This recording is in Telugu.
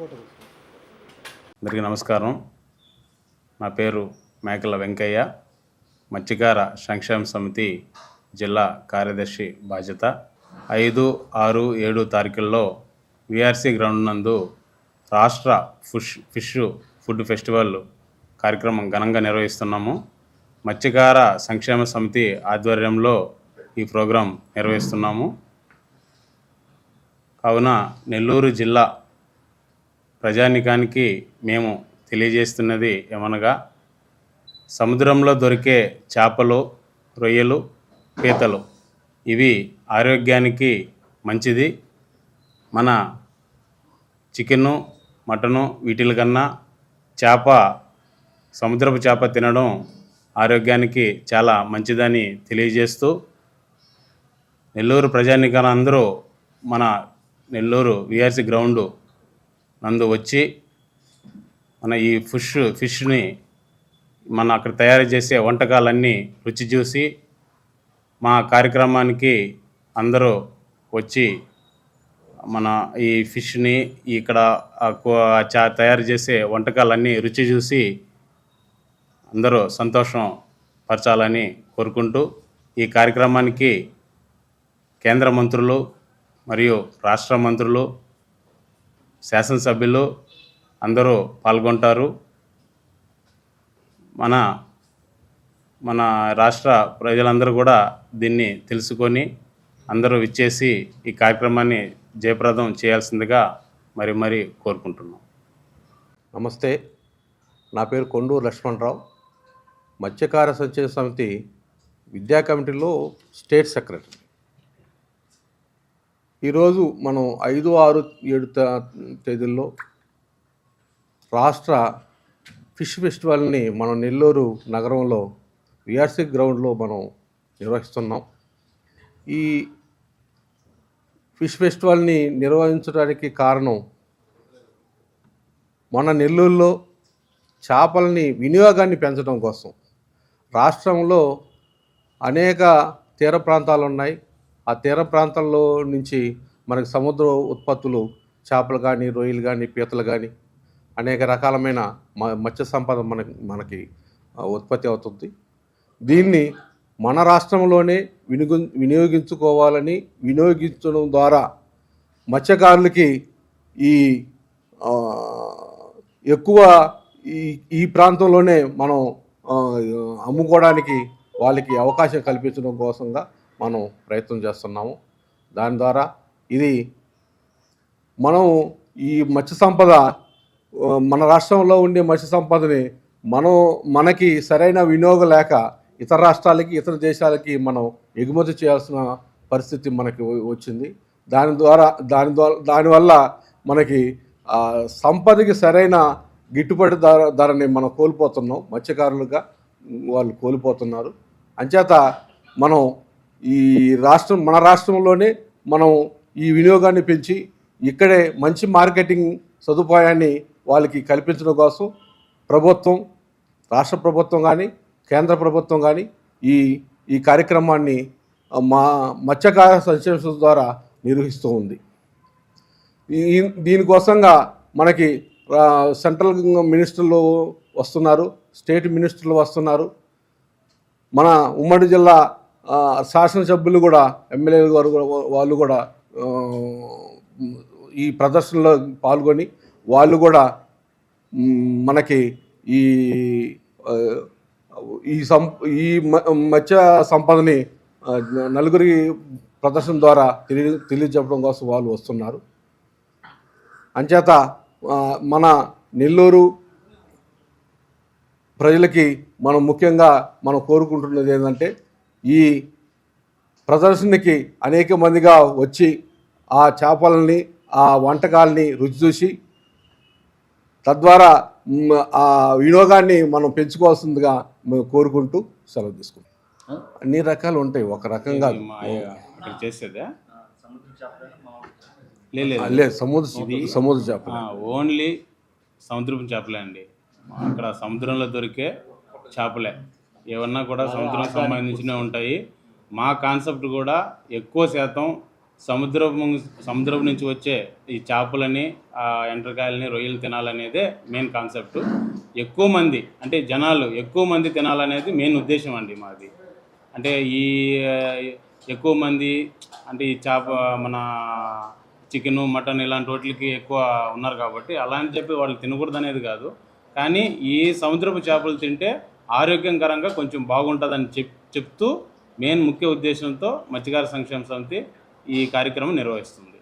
అందరికీ నమస్కారం. నా పేరు మేకల వెంకయ్య. మత్స్యకార సంక్షేమ సమితి జిల్లా కార్యదర్శి బాధ్యత. ఐదు ఆరు ఏడు తారీఖుల్లో విఆర్సీ గ్రౌండ్ నందు రాష్ట్ర ఫుష్ ఫిష్ ఫుడ్ ఫెస్టివల్ కార్యక్రమం ఘనంగా నిర్వహిస్తున్నాము. మత్స్యకార సంక్షేమ సమితి ఆధ్వర్యంలో ఈ ప్రోగ్రాం నిర్వహిస్తున్నాము. కావున నెల్లూరు జిల్లా ప్రజానికానికి మేము తెలియజేస్తున్నది ఏమనగా సముద్రంలో దొరికే చేపలు రొయ్యలు పీతలు ఇవి ఆరోగ్యానికి మంచిది. మన చికెను మటను వీటిల కన్నా చేప సముద్రపు చేప తినడం ఆరోగ్యానికి చాలా మంచిదని తెలియజేస్తూ నెల్లూరు ప్రజానికన అందరూ మన నెల్లూరు విఆర్సి గ్రౌండు నందు వచ్చి మన ఈ ఫిష్ ఫిష్ని మన అక్కడ తయారు చేసే వంటకాలన్నీ రుచి చూసి మా కార్యక్రమానికి అందరూ వచ్చి మన ఈ ఫిష్ని ఇక్కడ చా తయారు చేసే వంటకాలన్నీ రుచి చూసి అందరూ సంతోషం పరచాలని కోరుకుంటూ ఈ కార్యక్రమానికి కేంద్ర మంత్రులు మరియు రాష్ట్ర మంత్రులు శాసనసభ్యులు అందరూ పాల్గొంటారు. మన మన రాష్ట్ర ప్రజలందరూ కూడా దీన్ని తెలుసుకొని అందరూ విచ్చేసి ఈ కార్యక్రమాన్ని జయప్రదం చేయాల్సిందిగా మరి మరి కోరుకుంటున్నాం. నమస్తే. నా పేరు కొండూరు లక్ష్మణరావు. మత్స్యకార సంచయ సమితి విద్యా కమిటీలో స్టేట్ సెక్రటరీ. ఈరోజు మనం ఐదు ఆరు ఏడు తేదీల్లో రాష్ట్ర ఫిష్ ఫెస్టివల్ని మనం నెల్లూరు నగరంలో విఆర్సి గ్రౌండ్లో మనం నిర్వహిస్తున్నాం. ఈ ఫిష్ ఫెస్టివల్ని నిర్వహించడానికి కారణం మన నెల్లూరులో చేపలని వినియోగాన్ని పెంచడం కోసం. రాష్ట్రంలో అనేక తీర ప్రాంతాలు ఉన్నాయి ఆ తీర ప్రాంతాల్లో నుంచి మనకి సముద్ర ఉత్పత్తులు చేపలు కానీ రొయ్యలు కానీ పీతలు కానీ అనేక రకాలమైన మ మత్స్య సంపద మనకి మనకి ఉత్పత్తి అవుతుంది. దీన్ని మన రాష్ట్రంలోనే వినియోగ వినియోగించుకోవాలని వినియోగించడం ద్వారా మత్స్యకారులకి ఈ ఎక్కువ ఈ ఈ ప్రాంతంలోనే మనం అమ్ముకోవడానికి వాళ్ళకి అవకాశం కల్పించడం కోసంగా మనం ప్రయత్నం చేస్తున్నాము. దాని ద్వారా ఇది మనం ఈ మత్స్య సంపద మన రాష్ట్రంలో ఉండే మత్స్య సంపదని మనం మనకి సరైన వినియోగం లేక ఇతర రాష్ట్రాలకి ఇతర దేశాలకి మనం ఎగుమతి చేయాల్సిన పరిస్థితి మనకి వచ్చింది. దాని ద్వారా దాని ద్వారా దానివల్ల మనకి సంపదకి సరైన గిట్టుబాటు ధర ధరని మనం కోల్పోతున్నాం. మత్స్యకారులుగా వాళ్ళు కోల్పోతున్నారు. అంచేత మనం ఈ రాష్ట్రం మన రాష్ట్రంలోనే మనం ఈ వినియోగాన్ని పెంచి ఇక్కడే మంచి మార్కెటింగ్ సదుపాయాన్ని వాళ్ళకి కల్పించడం కోసం ప్రభుత్వం రాష్ట్ర ప్రభుత్వం కానీ కేంద్ర ప్రభుత్వం కానీ ఈ ఈ కార్యక్రమాన్ని మా మత్స్యకార సంక్షేమ ద్వారా నిర్వహిస్తూ ఉంది. దీనికోసంగా మనకి సెంట్రల్ మినిస్టర్లు వస్తున్నారు స్టేట్ మినిస్టర్లు వస్తున్నారు. మన ఉమ్మడి జిల్లా శాసనసభ్యులు కూడా ఎమ్మెల్యేలు గారు వాళ్ళు కూడా ఈ ప్రదర్శనలో పాల్గొని వాళ్ళు కూడా మనకి ఈ ఈ సం ఈ మ- మత్స్య సంపదని నలుగురి ప్రదర్శన ద్వారా తెలియ తెలియజెప్పడం కోసం వాళ్ళు వస్తున్నారు. అంచేత మన నెల్లూరు ప్రజలకి మనం ముఖ్యంగా మనం కోరుకుంటున్నది ఏంటంటే ఈ ప్రదర్శనకి అనేక మందిగా వచ్చి ఆ చేపలని ఆ వంటకాలని రుచి చూసి తద్వారా ఆ వినియోగాన్ని మనం పెంచుకోవాల్సిందిగా మేము కోరుకుంటూ సెలవు తీసుకుంటాం అన్ని రకాలు ఉంటాయి ఒక రకంగా లేదు సముద్ర సముద్ర చేప ఆ, ఓన్లీ సముద్రపు చేపలే అండి. అక్కడ సముద్రంలో దొరికే చేపలే. ఏమన్నా కూడా సముద్రం సంబంధించినవి ఉంటాయి. మా కాన్సెప్ట్ కూడా ఎక్కువ శాతం సముద్రపు సముద్రం నుంచి వచ్చే ఈ చేపలని ఆ ఎండ్రకాయలని రొయ్యలు తినాలనేదే మెయిన్ కాన్సెప్ట్ ఎక్కువ మంది అంటే జనాలు ఎక్కువ మంది తినాలనేది మెయిన్ ఉద్దేశం అండి మాది. అంటే ఈ ఎక్కువ మంది అంటే ఈ చేప మన చికెను మటన్ ఇలాంటి వాటికి ఎక్కువ ఉన్నారు కాబట్టి అలా అని చెప్పి వాళ్ళు తినకూడదు అనేది కాదు. కానీ ఈ సముద్రపు చేపలు తింటే ఆరోగ్యకరంగా కొంచెం బాగుంటుందని చెప్ చెప్తూ మెయిన్ ముఖ్య ఉద్దేశంతో మత్స్యకార సంక్షేమ సమితి ఈ కార్యక్రమం నిర్వహిస్తుంది.